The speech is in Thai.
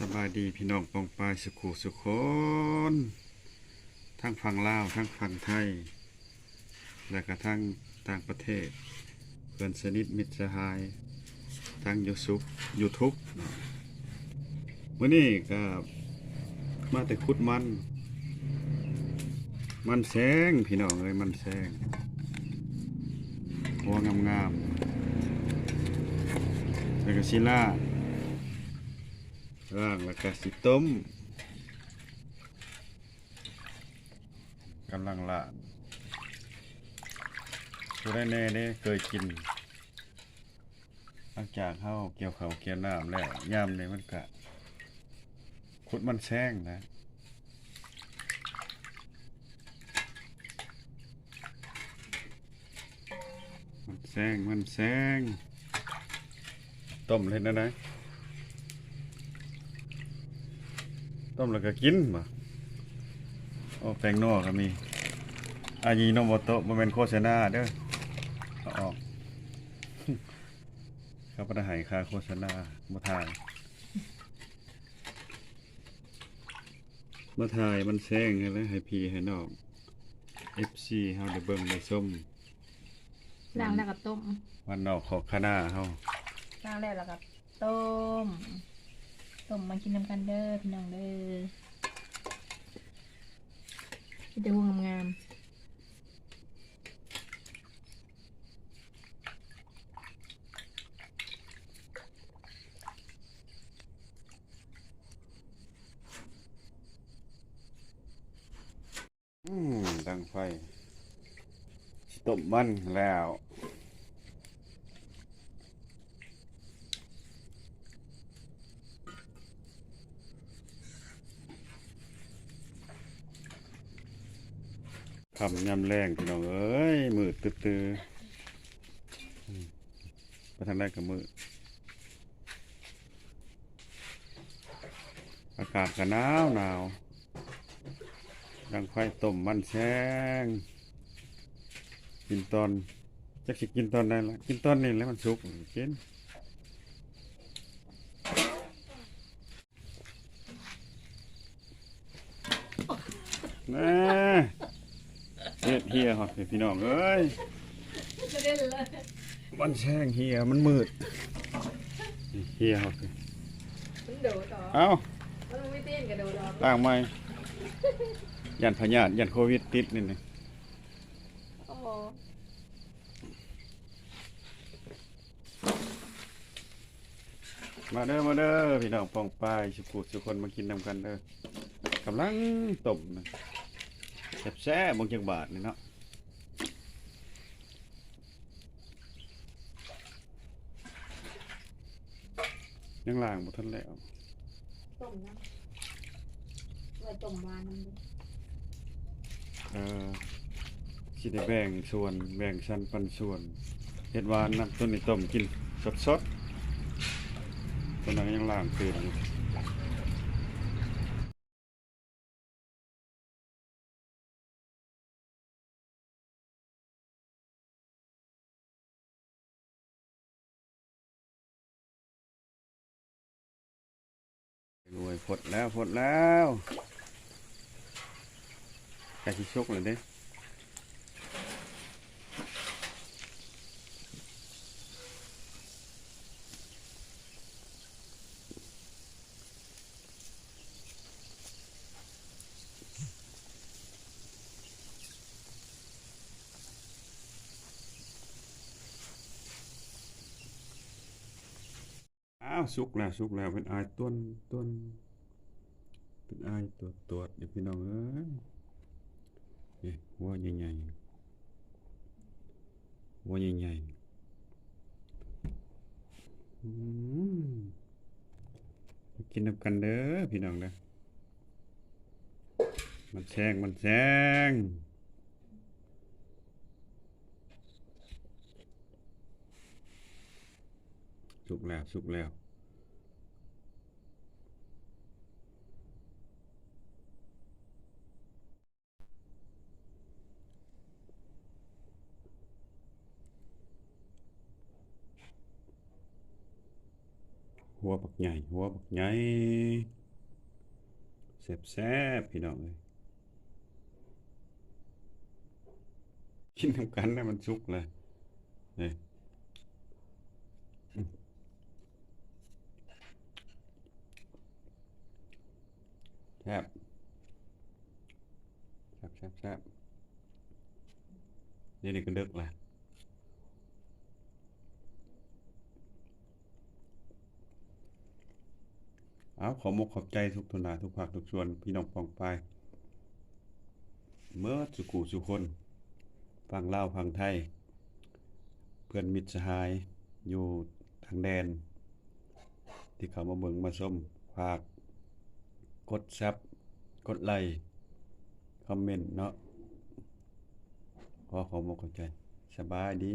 สบายดีพี่น้องปองปายสุขุสุคนทั้งฝั่งลาวทั้งฝั่งไทย และก็ทั้งต่างประเทศ เพื่อนสนิทมิตรสหาย ทั้งยูทูบยูทูบมื่อนี้ก็มาแต่ขุดมัน มันแสงพี่น้องเอ้ยมันแสงหัวงามๆแล้วก็ศิลา ร่างแล้วก็สิต้มกำลังละผู้ได้แน่เด้เคยกินหลังจากเข้าเกี่ยวเขาวเกี่ยวน้ำแล้วยามนี่มันกะขุดมันแซงนะมันแซงมันแซงต้มเลยนะนะ ต้มแล้วก็กินบ่โอ้แปลงนอกก็มีอายีโนโมโตะบ่แม่นโฆษณาเด้อเอาออกเขาบ่ได้ให้ค่าโฆษณาบ่ถ่ายบ่ถ่ายมันแซงให้เลยให้พี่ให้น้อง FC เฮาได้เบิ่งได้ชมล้างแล้วก็ต้มวันนอกของคณะเฮาล้างแล้วแล้วก็ต้มต้ มมากินน้ำกันเด้อพี่น้องเด้อพี่จะห่วงงามอืมดังไฟต้มมันแล้ว คำยำแรงพี่น้องเอ้ยมืดตื้อๆไปทางใดกับมืดอากาศก็หนาวหนาวดังไฟต้มมันแซงกินตอนจักสิกินตอนใดละกินตอนนี้แล้วมันสุกกินนะ เฮ็ดเฮียหอดให้พี่น้องเอ้ยมันแช่งเฮียมันมืดนี่เฮียหอดให้มันโดดต่อเอ้ามันไม่เต้นกระโดดต่อล้างไหมยันพยาธิยันโควิดติดนี่นี่โอ้โหมาเด้อมาเด้อพี่น้องปองปายสุกุสุคนมากินนำกันเด้อกำลังต้มนะ แซ่บๆบงจักบาทนี่เนาะยังล้างบ่ทันแล้วต้มนะไว้ต้มวานมันเออสิได้แบ่งส่วนแบ่งชั้นปันส่วนเฮ็ดหวานน้ำต้นนี้ต้มกินสดๆต้นนั้นยังล้างคืนอยู่ ยพดแล้วพดแล้วแกชิชกเลยเด้อ้าวสุกแล้วสุกแล้วเป็นอายต้นต้น เป็นอายตัวตัวเดี๋ยวพี่น้องเอ้ยนี่หัวใหญ่ๆหัวใหญ่ๆมากินน้ำกันเด้อพี่น้องเด้อมันแซงมันแซงสุกแล้วสุกแล้ว หัวบักใหญ่ หัวบักใหญ่แซ่บๆพี่น้องเอ้ยกินนำกันนะมันสุกเลยนี่แซ่บแซ่บแซ่บแซบนี่นี่ก็เลิกละ เอาขอมกขอบใจทุกทุนหลายทุกภาคทุกส่วน พี่น้องปองปายเมื่อสุกูสุคนฟังเล่าฟังไทย เพื่อนมิตรสหายอยู่ทางแดน ที่เขามาเบิงมาส้มฝาก กดซับกดไลค์คอมเมนต์เนาะขอขอมกขอบใจ สบายดี